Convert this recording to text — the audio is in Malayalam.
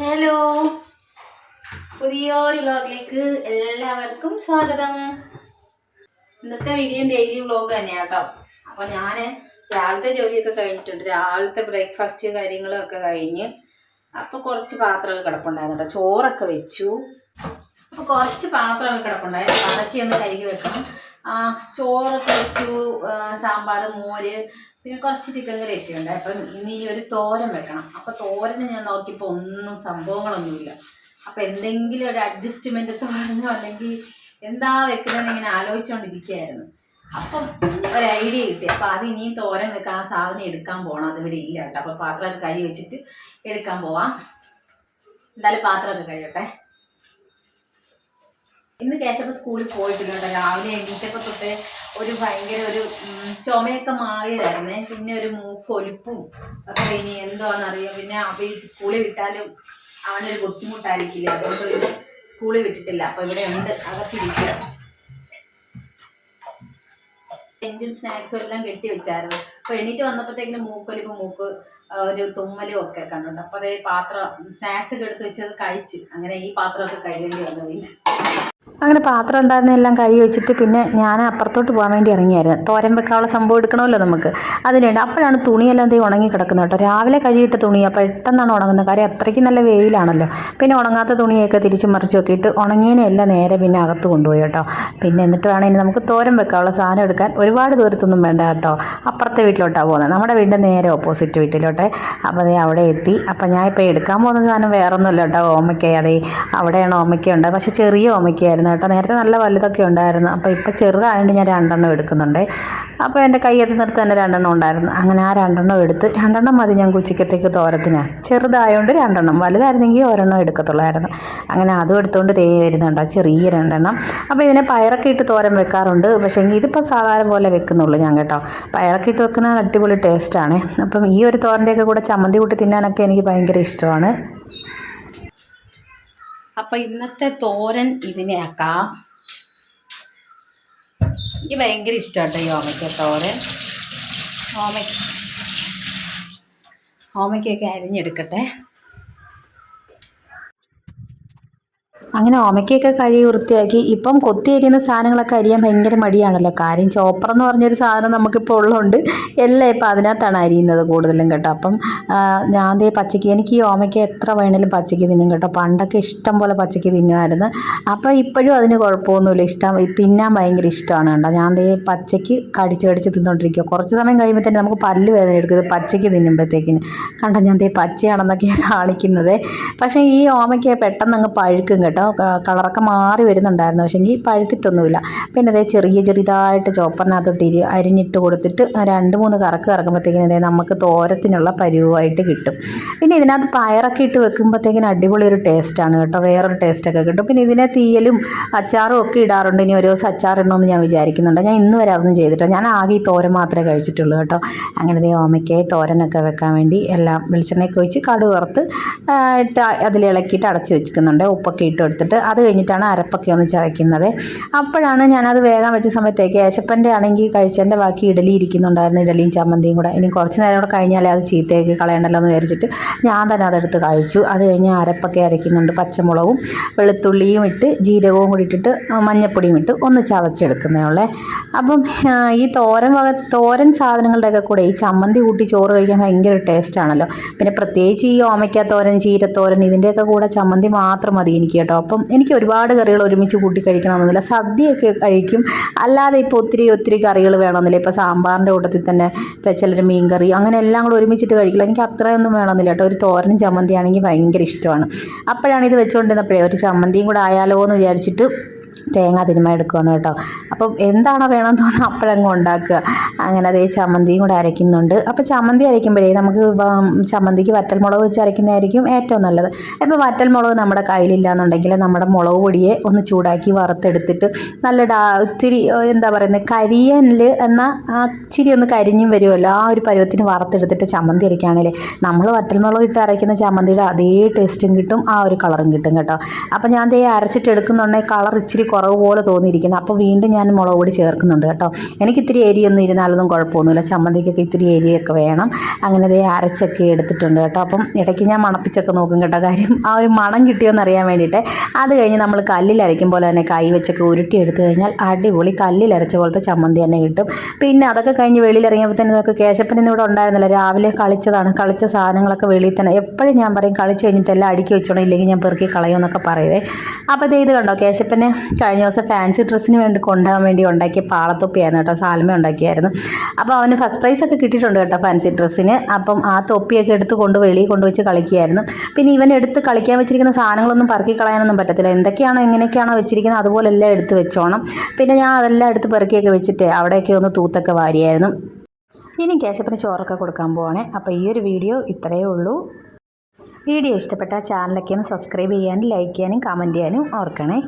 ഹലോ. പുതിയൊരു വ്ലോഗിലേക്ക് എല്ലാവർക്കും സ്വാഗതം. ഇന്നത്തെ വീഡിയോ ഡെയിലി വ്ലോഗ് തന്നെയാണ് കേട്ടോ അപ്പൊ ഞാൻ രാവിലത്തെ ജോലിയൊക്കെ കഴിഞ്ഞിട്ടുണ്ട്. രാവിലത്തെ ബ്രേക്ക്ഫാസ്റ്റ് കാര്യങ്ങളും ഒക്കെ കഴിഞ്ഞ് അപ്പൊ കുറച്ച് പാത്രങ്ങൾ കിടപ്പുണ്ടായിരുന്നു കേട്ടോ ചോറൊക്കെ വെച്ചു. അപ്പൊ കുറച്ച് പാത്രങ്ങൾ കിടപ്പുണ്ടായിരുന്നു. അതൊക്കെ ഒന്ന് കഴുകി വെക്കണം. ചോറൊക്കെ വെച്ചു സാമ്പാർ മോര് പിന്നെ കുറച്ച് ചിക്കൻ കറി ഒക്കെ ഉണ്ട്. അപ്പം ഇനി ഒരു തോരൻ വെക്കണം. അപ്പൊ തോരന് ഞാൻ നോക്കിയപ്പോൾ ഒന്നും സംഭവങ്ങളൊന്നുമില്ല. അപ്പൊ എന്തെങ്കിലും ഒരു അഡ്ജസ്റ്റ്മെന്റ് തോരനോ അല്ലെങ്കിൽ എന്താ വെക്കുന്നതെന്ന് ഇങ്ങനെ ആലോചിച്ചുകൊണ്ടിരിക്കുകയായിരുന്നു അപ്പം ഒരു ഐഡിയ കിട്ടി. അപ്പൊ അത് ഇനിയും തോരൻ വെക്കാൻ ആ സാധനം എടുക്കാൻ പോകണം അതിവിടെ ഇല്ല കേട്ടോ. അപ്പൊ പാത്രമൊക്കെ കഴുകി വെച്ചിട്ട് എടുക്കാൻ പോവാം. എന്തായാലും പാത്രമൊക്കെ കഴിയട്ടെ ഇന്ന് കേശവ സ്കൂളിൽ പോയിട്ടില്ല കേട്ടോ. രാവിലെ എണീറ്റപ്പോൾ തൊട്ട് ഒരു ഭയങ്കര ഒരു ചുമയൊക്കെ മാറിയതായിരുന്നേ. പിന്നെ ഒരു മൂക്കൊലിപ്പും ഒക്കെ ഇനി എന്തോന്നറിയാം? പിന്നെ അവ സ്കൂളിൽ വിട്ടാലും അവനൊരു ബുദ്ധിമുട്ടായിരിക്കില്ല? അതുകൊണ്ട് പിന്നെ സ്കൂളിൽ വിട്ടിട്ടില്ല. അപ്പൊ ഇവിടെ ഉണ്ട്. അകത്തിരിക്കുക എഞ്ചിൻ സ്നാക്സും എല്ലാം കെട്ടി വെച്ചായിരുന്നു. അപ്പൊ എണീറ്റ് വന്നപ്പോഴത്തേക്കിനും മൂക്കൊലിപ്പ് മൂക്ക് ഒരു തുമ്മലും ഒക്കെ കണ്ടുണ്ട് അപ്പൊ അതേ പാത്രം സ്നാക്സ് ഒക്കെ എടുത്ത് വെച്ചത് കഴിച്ചു. അങ്ങനെ ഈ പാത്രമൊക്കെ കഴുകേണ്ടി വന്നു അങ്ങനെ പാത്രം ഉണ്ടായിരുന്ന എല്ലാം കഴുകി വെച്ചിട്ട് പിന്നെ ഞാൻ അപ്പുറത്തോട്ട് പോകാൻ വേണ്ടി ഇറങ്ങിയായിരുന്നു. തോരൻ വെക്കാനുള്ള സംഭവം എടുക്കണമല്ലോ നമുക്ക്. അതിനുണ്ട് അപ്പോഴാണ് തുണിയെല്ലാം തീ ഉണങ്ങി കിടക്കുന്നത് കേട്ടോ. രാവിലെ കഴുകിയിട്ട തുണിയാണ് പെട്ടെന്നാണ് ഉണങ്ങുന്നത്. കാര്യം അത്രയ്ക്ക് നല്ല വെയിലാണല്ലോ. പിന്നെ ഉണങ്ങാത്ത തുണിയൊക്കെ തിരിച്ച് മറിച്ച് നോക്കിയിട്ട് ഉണങ്ങിയതിനെല്ലാം നേരെ പിന്നെ അകത്ത് കൊണ്ടുപോയി കേട്ടോ. പിന്നെ എന്നിട്ട് വേണം ഇനി നമുക്ക് തോരൻ വെക്കാനുള്ള സാധനം എടുക്കാൻ. ഒരുപാട് ദൂരത്തൊന്നും വേണ്ട കേട്ടോ. അപ്പുറത്തെ വീട്ടിലോട്ടാണ് പോകുന്നത്. നമ്മുടെ വീടിന്റെ നേരെ ഓപ്പോസിറ്റ് വീട്ടിലോട്ടെ. അപ്പോൾ അതേ അവിടെ എത്തി. അപ്പോൾ ഞാൻ ഇപ്പോൾ എടുക്കാൻ പോകുന്ന സാധനം വേറൊന്നുമില്ല കേട്ടോ. ഓമയ്ക്കായി അതേ അവിടെയാണ് ഓമയ്ക്ക ഉണ്ട് പക്ഷേ ചെറിയ ഓമയ്ക്കായിരുന്നു കേട്ടോ. നേരത്തെ നല്ല വലുതൊക്കെ ഉണ്ടായിരുന്നു. അപ്പോൾ ഇപ്പോൾ ചെറുതായതുകൊണ്ട് ഞാൻ രണ്ടെണ്ണം എടുക്കുന്നുണ്ട്. അപ്പോൾ എന്റെ കയ്യത്ത് എത്തുന്നിടത്ത് തന്നെ രണ്ടെണ്ണം ഉണ്ടായിരുന്നു. അങ്ങനെ ആ രണ്ടെണ്ണം എടുത്ത് രണ്ടെണ്ണം മതി ഞാൻ കുച്ചിക്കത്തേക്ക് തോരത്തിനാണ് ചെറുതായതുകൊണ്ട് രണ്ടെണ്ണം. വലുതായിരുന്നെങ്കിൽ ഒരെണ്ണം എടുക്കത്തുള്ളായിരുന്നു. അങ്ങനെ അതും എടുത്തുകൊണ്ട് തേ വരുന്നുണ്ടോ ചെറിയ രണ്ടെണ്ണം. അപ്പോൾ ഇതിനെ പയറൊക്കെ ഇട്ട് തോരൻ വെക്കാറുണ്ട്. പക്ഷേ ഇതിപ്പോൾ സാധാരണ പോലെ വെക്കുന്നുള്ളൂ ഞാൻ കേട്ടോ. പയറൊക്കെ ഇട്ട് വെക്കുന്ന അടിപൊളി ടേസ്റ്റാണ്. അപ്പം ഈ ഒരു തോരന്റെയൊക്കെ കൂടെ ചമ്മന്തി കൂട്ടി തിന്നാനൊക്കെ എനിക്ക് ഭയങ്കര ഇഷ്ടമാണ്. അപ്പൊ ഇന്നത്തെ തോരൻ ഇതിനെയാക്കാം എനിക്ക് ഭയങ്കര ഇഷ്ടമാട്ടോ ഈ ഓമയ്ക്ക തോരൻ. ഓമയ്ക്ക ഓമയ്ക്കൊക്കെ അരിഞ്ഞെടുക്കട്ടെ. അങ്ങനെ ഓമയ്ക്കൊക്കെ കഴുകി വൃത്തിയാക്കി. ഇപ്പം കൊത്തി അരിയുന്ന സാധനങ്ങളൊക്കെ അരിയാൻ ഭയങ്കര മടിയാണല്ലോ. കാര്യം ചോപ്പർ എന്ന് പറഞ്ഞൊരു സാധനം നമുക്കിപ്പോൾ ഉള്ളതുകൊണ്ട് എല്ലാം ഇപ്പം അതിനകത്താണ് അരിയുന്നത് കൂടുതലും കേട്ടോ. അപ്പം ഞാൻ ദേ പച്ചക്ക് എനിക്ക് ഈ ഓമയ്ക്ക് എത്ര വേണേലും പച്ചക്ക് തിന്നും കേട്ടോ. പണ്ടൊക്കെ ഇഷ്ടം പോലെ പച്ചക്ക് തിന്നുമായിരുന്നു. അപ്പോൾ ഇപ്പോഴും അതിന് കുഴപ്പമൊന്നുമില്ല. ഇഷ്ടം തിന്നാൻ ഭയങ്കര ഇഷ്ടമാണ് കേട്ടോ. ഞാൻ ദേ പച്ചക്ക് കടിച്ച് കടിച്ച് തിന്നുകൊണ്ടിരിക്കുക കുറച്ച് സമയം കഴിയുമ്പോൾ തന്നെ നമുക്ക് പല്ല് വേദന എടുക്കുന്നത് പച്ചക്ക് തിന്നുമ്പോഴത്തേക്കിന്. കണ്ടോ ഞാൻ ദേ പച്ചയാണെന്നൊക്കെയാണ് കാണിക്കുന്നത്. പക്ഷേ ഈ ഓമയ്ക്ക് പെട്ടെന്ന് അങ്ങ് പഴുക്കും കേട്ടോ. ക- കളറൊക്കെ മാറി വരുന്നുണ്ടായിരുന്നു. പക്ഷേ എങ്കിൽ പഴുത്തിട്ടൊന്നുമില്ല. പിന്നെ അതേ ചെറിയ ചെറിയതായിട്ട് ചോപ്പറിനകത്തോട്ട് ഇരി അരിഞ്ഞിട്ട് കൊടുത്തിട്ട് രണ്ട് മൂന്ന് കറക്ക് കറക്കുമ്പോഴത്തേക്കിനും ഇതേ നമുക്ക് തോരത്തിനുള്ള പരുവായിട്ട് കിട്ടും. പിന്നെ ഇതിനകത്ത് പയറൊക്കെ ഇട്ട് വെക്കുമ്പോഴത്തേക്കിന് അടിപൊളി ഒരു ടേസ്റ്റാണ് കേട്ടോ. വേറൊരു ടേസ്റ്റൊക്കെ കിട്ടും. പിന്നെ ഇതിനെ തീയലും അച്ചാറും ഒക്കെ ഇടാറുണ്ട്. ഇനി ഓരോ ദിവസം അച്ചാർ ഇടണമെന്ന് ഞാൻ വിചാരിക്കുന്നുണ്ട്. ഞാൻ ഇന്ന് വരെ അതൊന്നും ചെയ്തിട്ടില്ല. ഞാൻ ആകെ ഈ തോരൻ മാത്രമേ കഴിച്ചിട്ടുള്ളൂ കേട്ടോ. അങ്ങനെ ദേ ഓമയ്ക്കായി തോരനൊക്കെ വെക്കാൻ വേണ്ടി എല്ലാം വെളിച്ചെണ്ണയൊക്കെ ഒഴിച്ച് കടുവറുത്ത് ഇട്ട് അതിലിളക്കിയിട്ട് അടച്ച് വെച്ചിരിക്കുന്നുണ്ട് ഉപ്പൊക്കെ ഇട്ട് എടുത്തിട്ട് അത് കഴിഞ്ഞിട്ടാണ് അരപ്പൊക്കെ ഒന്ന് ചതയ്ക്കുന്നത്. അപ്പോഴാണ് ഞാനത് വേഗം വെച്ച സമയത്തേക്ക് ഏശപ്പന്റെ ആണെങ്കിൽ കഴിച്ചതിന്റെ ബാക്കി ഇഡലി ഇരിക്കുന്നുണ്ടായിരുന്നു ഇഡലിയും ചമ്മന്തിയും കൂടെ. ഇനി കുറച്ച് നേരം കൂടെ കഴിഞ്ഞാലേ അത് ചീത്തയാക്കി കളയണ്ടല്ലോ എന്ന് വിചാരിച്ചിട്ട് ഞാൻ തന്നെ അതെടുത്ത് കഴിച്ചു. അത് കഴിഞ്ഞ് അരപ്പൊക്കെ അരയ്ക്കുന്നുണ്ട് പച്ചമുളകും വെളുത്തുള്ളിയും ഇട്ട് ജീരകവും കൂടി ഇട്ടിട്ട് മഞ്ഞപ്പൊടിയും ഇട്ട് ഒന്ന് ചതച്ചെടുക്കുന്നേ ഉള്ളേ. അപ്പം ഈ തോരൻ വക തോരൻ സാധനങ്ങളുടെയൊക്കെ കൂടെ ഈ ചമ്മന്തി കൂട്ടി ചോറ് കഴിക്കാൻ ഭയങ്കര ടേസ്റ്റാണല്ലോ പിന്നെ പ്രത്യേകിച്ച് ഈ ഓമയ്ക്ക തോരൻ ചീരത്തോരൻ ഇതിന്റെയൊക്കെ കൂടെ ചമ്മന്തി മാത്രം മതി എനിക്ക് കേട്ടോ. അപ്പം എനിക്ക് ഒരുപാട് കറികൾ ഒരുമിച്ച് കൂട്ടി കഴിക്കണമെന്നില്ല. സദ്യയൊക്കെ കഴിക്കും. അല്ലാതെ ഇപ്പോൾ ഒത്തിരി ഒത്തിരി കറികൾ വേണമെന്നില്ല. ഇപ്പോൾ സാമ്പാറിന്റെ കൂട്ടത്തിൽ തന്നെ ഇപ്പോൾ ചിലർ മീൻ കറി അങ്ങനെ എല്ലാം കൂടെ ഒരുമിച്ചിട്ട് കഴിക്കില്ല. എനിക്ക് അത്രയൊന്നും വേണമെന്നില്ല കേട്ടോ. ഒരു തോരനും ചമ്മന്തി ആണെങ്കിൽ ഭയങ്കര ഇഷ്ടമാണ്. അപ്പോഴാണ് ഇത് വെച്ചുകൊണ്ടിരുന്നപ്പോഴേ ഒരു ചമ്മന്തിയും കൂടെ ആയാലോ എന്ന് വിചാരിച്ചിട്ട് തേങ്ങ തിരുമ എടുക്കുകയാണ് കേട്ടോ. അപ്പം എന്താണോ വേണം തോന്നുന്നത് അപ്പോഴങ്ങ് ഉണ്ടാക്കുക. അങ്ങനെ അതേ ചമ്മന്തിയും കൂടെ അരയ്ക്കുന്നുണ്ട്. അപ്പോൾ ചമ്മന്തി അരയ്ക്കുമ്പോഴേ നമുക്ക് ചമ്മന്തിക്ക് വറ്റൽമുളക് വെച്ച് അരയ്ക്കുന്നതായിരിക്കും ഏറ്റവും നല്ലത്. ഇപ്പോൾ വറ്റൽമുളക് നമ്മുടെ കയ്യിലില്ലാന്നുണ്ടെങ്കിൽ നമ്മുടെ മുളക് പൊടിയെ ഒന്ന് ചൂടാക്കി വറുത്തെടുത്തിട്ട് നല്ല ഡാ ഇത്തിരി എന്താ പറയുന്നത് കരിയനിൽ എന്നാൽ ആ ഇച്ചിരി ഒന്ന് കരിഞ്ഞും വരുമല്ലോ. ആ ഒരു പരുവത്തിന് വറുത്തെടുത്തിട്ട് ചമ്മന്തി അരയ്ക്കുകയാണെങ്കിൽ നമ്മൾ വറ്റൽമുളക് ഇട്ട് അരയ്ക്കുന്ന ചമ്മന്തിയുടെ അതേ ടേസ്റ്റും കിട്ടും ആ ഒരു കളറും കിട്ടും കേട്ടോ. അപ്പോൾ ഞാൻ ദേ അരച്ചിട്ട് എടുക്കുന്നുണ്ടെങ്കിൽ കളർ ഇച്ചിരി കുറവ് പോലെ തോന്നിയിരിക്കുന്നത് അപ്പോൾ വീണ്ടും ഞാൻ മുളക് പൊടി ചേർക്കുന്നുണ്ട് കേട്ടോ. എനിക്ക് ഇത്തിരി എരിയൊന്നും ഇരുന്നാലൊന്നും കുഴപ്പമൊന്നുമില്ല. ചമ്മന്തിക്കൊക്കെ ഇത്തിരി ഏരിയൊക്കെ വേണം. അങ്ങനെ ഇതേ അരച്ചൊക്കെ എടുത്തിട്ടുണ്ട് കേട്ടോ. അപ്പം ഇടയ്ക്ക് ഞാൻ മണപ്പിച്ചൊക്കെ നോക്കും കേട്ടോ. കാര്യം ആ ഒരു മണം കിട്ടിയോന്ന് അറിയാൻ വേണ്ടിയിട്ട് അത് കഴിഞ്ഞ് നമ്മൾ കല്ലിൽ അരയ്ക്കും പോലെ തന്നെ കൈ വെച്ചൊക്കെ ഉരുട്ടി എടുത്തു കഴിഞ്ഞാൽ അടിപൊളി കല്ലിൽ അരച്ച പോലത്തെ ചമ്മന്തി തന്നെ കിട്ടും. പിന്നെ അതൊക്കെ കഴിഞ്ഞ് വെളിയിൽ ഇറങ്ങിയപ്പോൾ തന്നെ ഇതൊക്കെ കേശപ്പൻ ഇന്ന് ഇവിടെ ഉണ്ടായിരുന്നില്ല. രാവിലെ കളിച്ചതാണ്. കളിച്ച സാധനങ്ങളൊക്കെ വെളിയിൽ തന്നെ എപ്പോഴും ഞാൻ പറയും കളിച്ച് കഴിഞ്ഞിട്ട് എല്ലാം അടുക്കി വെച്ചോണം. ഇല്ലെങ്കിൽ ഞാൻ പെറുക്കി കളയുമെന്നൊക്കെ പറയുവേ. അപ്പോൾ ഇത് കണ്ടോ കേശപ്പന് കഴിഞ്ഞ ദിവസം ഫാൻസി ഡ്രസ്സിന് വേണ്ടി കൊണ്ടുപോകാൻ വേണ്ടി ഉണ്ടാക്കിയ പാളത്തൊപ്പിയായിരുന്നു കേട്ടോ സാൽമ ഉണ്ടാക്കിയായിരുന്നു. അപ്പോൾ അവന് ഫസ്റ്റ് പ്രൈസ് ഒക്കെ കിട്ടിയിട്ടുണ്ട് കേട്ടോ ഫാൻസി ഡ്രസ്സിന് അപ്പം ആ തൊപ്പിയൊക്കെ എടുത്ത് കൊണ്ട് വെളിയിൽ കൊണ്ടുവച്ച് കളിക്കുകയായിരുന്നു. പിന്നെ ഇവൻ എടുത്ത് കളിക്കാൻ വെച്ചിരിക്കുന്ന സാധനങ്ങളൊന്നും പറക്കി കളയാനൊന്നും പറ്റത്തില്ല. എന്തൊക്കെയാണോ എങ്ങനെയൊക്കെയാണോ വെച്ചിരിക്കുന്നത് അതുപോലെ എല്ലാം എടുത്ത് വെച്ചോണം. പിന്നെ ഞാൻ അതെല്ലാം എടുത്ത് പെറുക്കിയൊക്കെ വെച്ചിട്ട് അവിടെയൊക്കെ ഒന്ന് തൂത്തൊക്കെ വാരിയായിരുന്നു. ഇനി കേശപ്പിന് ചോറൊക്കെ കൊടുക്കാൻ പോവാണേ. അപ്പോൾ ഈ ഒരു വീഡിയോ ഇത്രയേ ഉള്ളൂ. വീഡിയോ ഇഷ്ടപ്പെട്ട ചാനലൊക്കെ ഒന്ന് സബ്സ്ക്രൈബ് ചെയ്യാനും ലൈക്ക് ചെയ്യാനും കമന്റ് ചെയ്യാനും ഓർക്കണേ.